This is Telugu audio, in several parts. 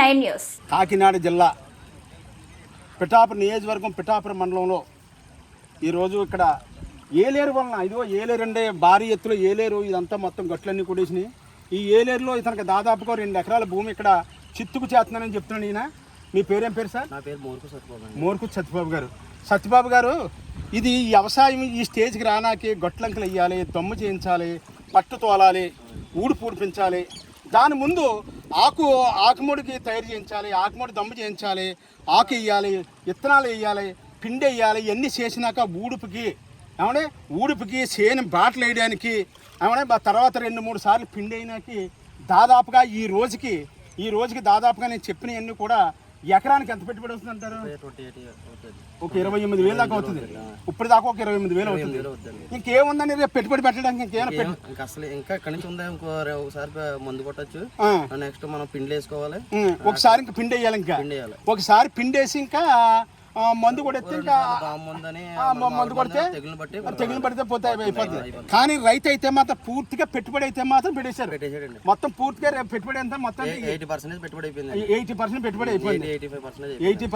Nine news. కాకినాడ జిల్లా పిఠాపురం నియోజకవర్గం పిఠాపురం మండలంలో ఈరోజు ఇక్కడ ఏలేరు వలన ఇదిగో ఏలేరు అంటే భారీ ఎత్తులో ఏలేరు ఇదంతా మొత్తం గట్లన్నీ కొడేసినాయి ఈ ఏలేరులో ఇతనికి దాదాపుగా రెండు ఎకరాల భూమి ఇక్కడ చిత్తుకు చేస్తున్నానని చెప్తున్నాను ఈయన. మీ పేరేం పేరు సార్? నా పేరు మోరుకు సత్యబాబు మోర్కు సత్యబాబు గారు. సత్యబాబు గారు ఇది ఈ వ్యవసాయం ఈ స్టేజ్కి రానాకి గొట్లంకలు వేయాలి దమ్ము చేయించాలి పట్టు తోలాలి ఊడు పూడిపించాలి. దాని ముందు ఆకు ఆకుముడికి తయారు చేయించాలి ఆకుముడి దమ్ము చేయించాలి ఆకు వేయాలి విత్తనాలు వేయాలి పిండి వేయాలి ఇవన్నీ చేసినాక ఊడుపుకి ఏమంటే ఊడుపుకి సేను బాటలు వేయడానికి ఏమంటే తర్వాత రెండు మూడు సార్లు పిండి అయినాకి దాదాపుగా ఈ రోజుకి ఈ రోజుకి దాదాపుగా నేను చెప్పినవన్నీ కూడా ఎకరానికి ఎంత పెట్టుబడి వస్తుంది అంటారు? ఒక ఇరవై ఎనిమిది వేలు దాకా అవుతుంది. ఇప్పుడు దాకా ఒక ఇరవై ఎనిమిది వేలు అవుతుంది. ఇంకేముందని రేపు పెట్టుబడి పెట్టడానికి ఇంకేమైనా అసలు ఇంకా ఇక్కడి నుంచి ఉందా? ఇంకో ఒకసారి మందు కొట్టచ్చు. నెక్స్ట్ మనం పిండి వేసుకోవాలి. ఒకసారి ఇంకా పిండి వేయాలి ఇంకా. ఒకసారి పిండి వేసి ఇంకా మందు కూడా ఎత్తే ఇంకా మందు కొడితే తెగులు పడితే పోతే అయిపోతుంది కానీ రైతు అయితే మాత్రం పూర్తిగా పెట్టుబడి అయితే మాత్రం పెట్టేశారు. మొత్తం పూర్తిగా పెట్టుబడి ఎంత మొత్తం ఎయిటీ పర్సెంట్ పెట్టుబడి అయిపోయింది ఎయిటీ పర్సెంట్ పెట్టుబడి అయిపోయింది. ఎయిటీ ఫైవ్ పర్సెంట్ ఎయిటీ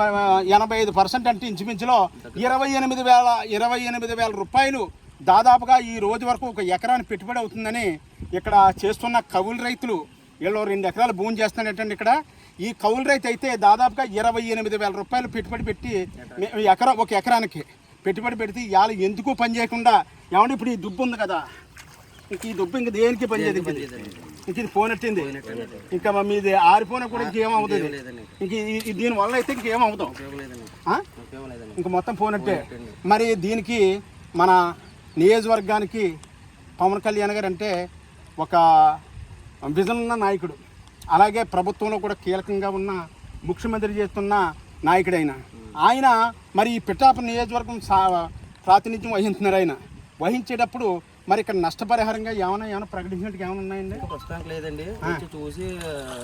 ఎనభై ఐదు పర్సెంట్ అంటే ఇంచుమించులో ఇరవై ఎనిమిది వేల ఇరవై ఎనిమిది వేల రూపాయలు దాదాపుగా ఈ రోజు వరకు ఒక ఎకరానికి పెట్టుబడి అవుతుందని ఇక్కడ చేస్తున్న కౌలు రైతులు వీళ్ళు రెండు ఎకరాలు భూమి చేస్తున్నట్టండి ఇక్కడ. ఈ కౌలు రైతు అయితే దాదాపుగా ఇరవై ఎనిమిది వేల రూపాయలు పెట్టుబడి పెట్టి ఎకరా ఒక ఎకరానికి పెట్టుబడి పెడితే ఇవాళ ఎందుకు పని చేయకుండా ఏమంటే ఇప్పుడు ఈ దుబ్బు ఉంది కదా? ఇంక ఈ దుబ్బు ఇంక దేనికి పని చేయదు ఇంక ఇది. పోనట్టింది ఇంకా మా మీది ఆరిపోయినా కూడా ఇంకేం అవుతుంది? లేదండి. ఇంక దీని వల్ల అయితే ఇంకేం అవుతాం? ఉపయోగం లేదండి. ఆ? ఉపయోగం లేదండి. ఇంక మొత్తం పోనట్టే మరి దీనికి మన నియోజకవర్గానికి పవన్ కళ్యాణ్ గారు అంటే ఒక విజన్ ఉన్న నాయకుడు. అలాగే ప్రభుత్వంలో కూడా కీలకంగా ఉన్న ముఖ్యమంత్రి చేస్తున్న నాయకుడైన ఆయన మరి ఈ పిఠాపురం నియోజకవర్గం సా ప్రాతినిధ్యం వహిస్తున్నారు ఆయన. వహించేటప్పుడు మరి ఇక్కడ నష్టపరిహారంగా ఏమైనా ఏమైనా ప్రకటించినట్టు ఏమైనా ఉన్నాయండి? ప్రస్తుతానికి లేదండి. వచ్చి చూసి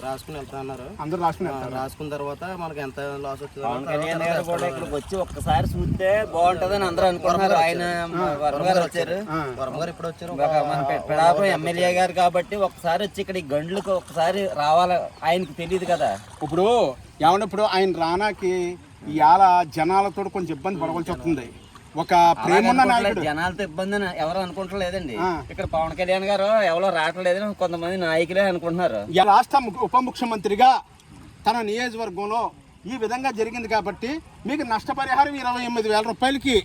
రాసుకుని వెళ్తా అన్నారు. అందరూ రాసుకున్నారు ఆ, రాసుకున్న తర్వాత మనకి ఎంత లాస్ వచ్చిందో ఇక్కడికి వచ్చి ఒక్కసారి చూస్తే బాగుంటదని అందరూ అనుకుంటున్నారు. ఆయన గారు వచ్చారు. వరం గారు ఇప్పుడు వచ్చారు. మన పిడాపురం ఎమ్మెల్యే గారు కాబట్టి ఒక్కసారి వచ్చి ఇక్కడ ఈ గండ్లకు ఒక్కసారి రావాలి. ఆయనకు తెలియదు కదా. ఇప్పుడు ఏమన్నా ఇప్పుడు ఆయన రానాకి ఇవాళ జనాలతో కొంచెం ఇబ్బంది పడవలసి వస్తుంది. ఒక ప్రేమ జనాలతో ఇబ్బంది అని ఎవరు అనుకుంటలేదండి. ఇక్కడ పవన్ కళ్యాణ్ గారు ఎవరో రావట్లేదని కొంతమంది నాయకులే అనుకుంటున్నారు. రాష్ట్ర ఉప ముఖ్యమంత్రిగా తన నియోజకవర్గంలో ఈ విధంగా జరిగింది కాబట్టి మీకు నష్టపరిహారం ఇరవై ఎనిమిది వేల రూపాయలకి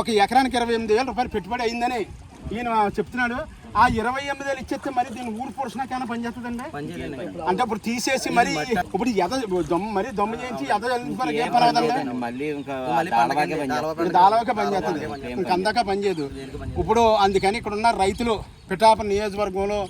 ఒక ఎకరానికి ఇరవై ఎనిమిది వేల రూపాయలు పెట్టుబడి అయిందని ఈయన చెప్తున్నాడు. ఆ ఇరవై ఎనిమిది వేలు ఇచ్చేస్తే మరి దీన్ని ఊరు పోషణకైనా పనిచేస్తుందండి అంటే ఇప్పుడు తీసేసి మరి ఇప్పుడు ఎద దొమ్మ మరి దొమ్మ చేయించి ఎద మనకి ఏం పర్వాలేదండి దాదాపుగా పనిచేస్తుంది ఇంకందాక పనిచేయదు ఇప్పుడు అందుకని ఇక్కడ ఉన్న రైతులు పిఠాపురం నియోజకవర్గంలో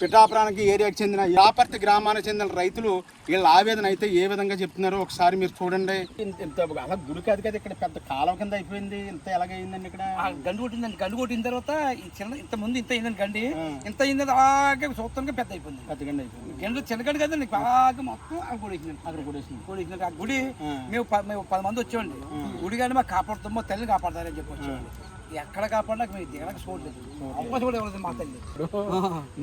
పిఠాపురానికి ఏరియాకి చెందిన యాపర్తి గ్రామానికి చెందిన రైతులు వీళ్ళ ఆవేదన అయితే ఏ విధంగా చెప్తున్నారో ఒకసారి మీరు చూడండి. ఇంత అలా గుడి కాదు కదా ఇక్కడ పెద్ద కాలువ కింద అయిపోయింది. ఇంత ఎలాగైందండి ఇక్కడ? ఆ గండు కొట్టిందండి. గండు కొట్టిన తర్వాత చిన్న ఇంత ముందు ఇంత అయిందండి గండి. ఇంత అయింది బాగా చూస్తానికి పెద్ద అయిపోయింది. పెద్దగండి అయిపోయింది. గండు చిన్నగండి కదండి బాగా మొత్తం అక్కడ కొడేసిందండి. అక్కడ కొడేసింది. కొడేసింది. ఆ గుడి మేము మేము పది మంది వచ్చామండి. గుడి కానీ మాకు కాపాడుతామో తల్లిని కాపాడతారని చెప్పి వచ్చామండి. ఎక్కడ కాపాడలేక మేము దిగడానికి చూడలేదు అవకాశం కూడా ఇవ్వలేదు మా తల్లి.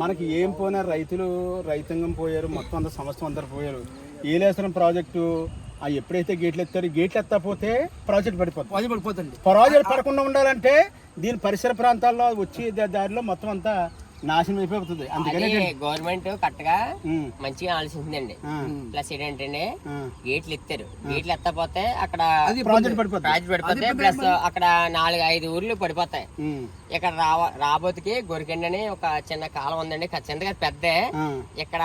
మనకి ఏం పోయినా రైతులు రైతాంగం పోయారు మొత్తం అంతా సంవత్సరం అందరు పోయారు. ఏలేశ్వరం ప్రాజెక్టు ఆ ఎప్పుడైతే గేట్లు ఎత్తారో గేట్లు ఎత్తకపోతే ప్రాజెక్ట్ పడిపోతుంది. పడిపోతుంది. ప్రాజెక్ట్ పడకుండా ఉండాలంటే దీని పరిసర ప్రాంతాల్లో వచ్చే దారిలో మొత్తం అంతా నాశనం అయిపోతుంది. అందుకని అది గవర్నమెంట్ కరెక్ట్గా మంచిగా ఆలోచించిందండి ప్లస్ ఏంటంటే. గేట్లు ఎత్తారు. గేట్లు ఎత్తపోతే అక్కడ ప్రాజెక్ట్ పడిపోతుంది ప్రాజెక్ట్ పడిపోతే ప్లస్ అక్కడ నాలుగు ఐదు ఊర్లు పడిపోతాయి. ఇక్కడ రావ రాబోతుకి గొరికండి అని ఒక చిన్న కాలం ఉందండి. చిన్నగా పెద్ద. ఇక్కడ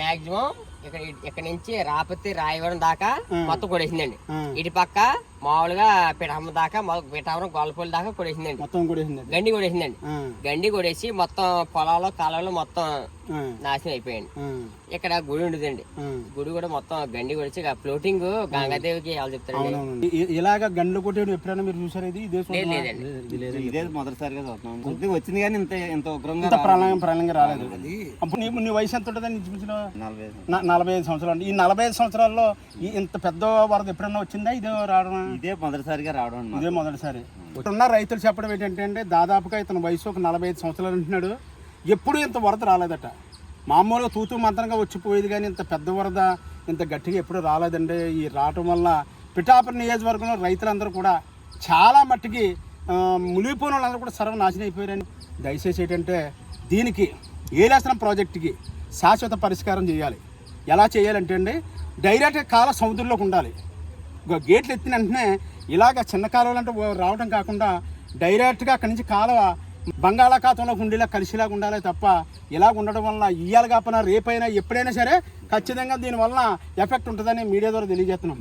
మాక్సిమం ఇక్కడ ఇక్కడ నుంచి రాపతి రాయవరం దాకా మొత్తం కొడేసిందండి. ఇటు పక్క మామూలుగా పిఠాపురం దాకా పిఠాపురం గొల్లపల్లి దాకా కొడేసిందండి మొత్తం కూడా వేసింది గండి కొడేసిందండి గండి కొడేసి మొత్తం పొలాలు కాలువలు మొత్తం నాశనం అయిపోయాయండి. ఆ, ఇక్కడ గుడి ఉండదండి. గుడి కూడా మొత్తం గండి కొడిచి ఫ్లోటింగ్ గంగాదేవికి వాళ్ళు చెప్తారండి. ఇలాగ గండ్లు కొట్టేయడం ఎప్పుడైనా మీరు చూసారు ఇది? లేదండి. ఇదే మొదటిసారిగా చూస్తున్నాం. కొద్దిగా వచ్చింది కానీ ఇంత ఇంత ఉగ్రంగా ప్రళయం ప్రళయంగా రాలేదు. అప్పుడు నీ నీ వయసు ఎంత ఉంటుందని ఇంచుమించులో నలభై ఐదు. సంవత్సరాలు. ఈ నలభై ఐదు సంవత్సరాల్లో ఇంత పెద్ద వరద ఎప్పుడన్నా వచ్చిందా? ఇదే రావడం ఇదే మొదటిసారిగా రావడం ఇదే మొదటిసారి. ఉన్న రైతులు చెప్పడం ఏంటంటే దాదాపుగా ఇతను వయసు ఒక నలభై ఐదు సంవత్సరాలు అంటున్నాడు ఎప్పుడూ ఇంత వరద రాలేదట. మామూలుగా తూతూ మంత్రంగా వచ్చిపోయేది కానీ ఇంత పెద్ద వరద ఇంత గట్టిగా ఎప్పుడు రాలేదండి. ఈ రావటం వల్ల పిఠాపురం నియోజకవర్గంలో రైతులందరూ కూడా చాలా మట్టికి మునిగిపోయిన వాళ్ళందరూ కూడా సర్వనాశనం అయిపోయారని. దయచేసి ఏంటంటే దీనికి ఏలేసిన ప్రాజెక్టుకి శాశ్వత పరిష్కారం చేయాలి. ఎలా చేయాలంటే అండి డైరెక్ట్గా కాల సముద్రంలోకి ఉండాలి. గేట్లు ఎత్తిన వెంటనే ఇలాగ చిన్న కాలువలు అంటే రావడం కాకుండా డైరెక్ట్గా అక్కడి నుంచి కాలువ బంగాళాఖాతంలో ఉండేలా కలిసిలాగా ఉండాలి తప్ప ఇలాగ ఉండడం వల్ల ఇయ్యాలి కాపన రేపైనా ఎప్పుడైనా సరే ఖచ్చితంగా దీనివల్ల ఎఫెక్ట్ ఉంటుందని మీడియా ద్వారా తెలియజేస్తున్నాం.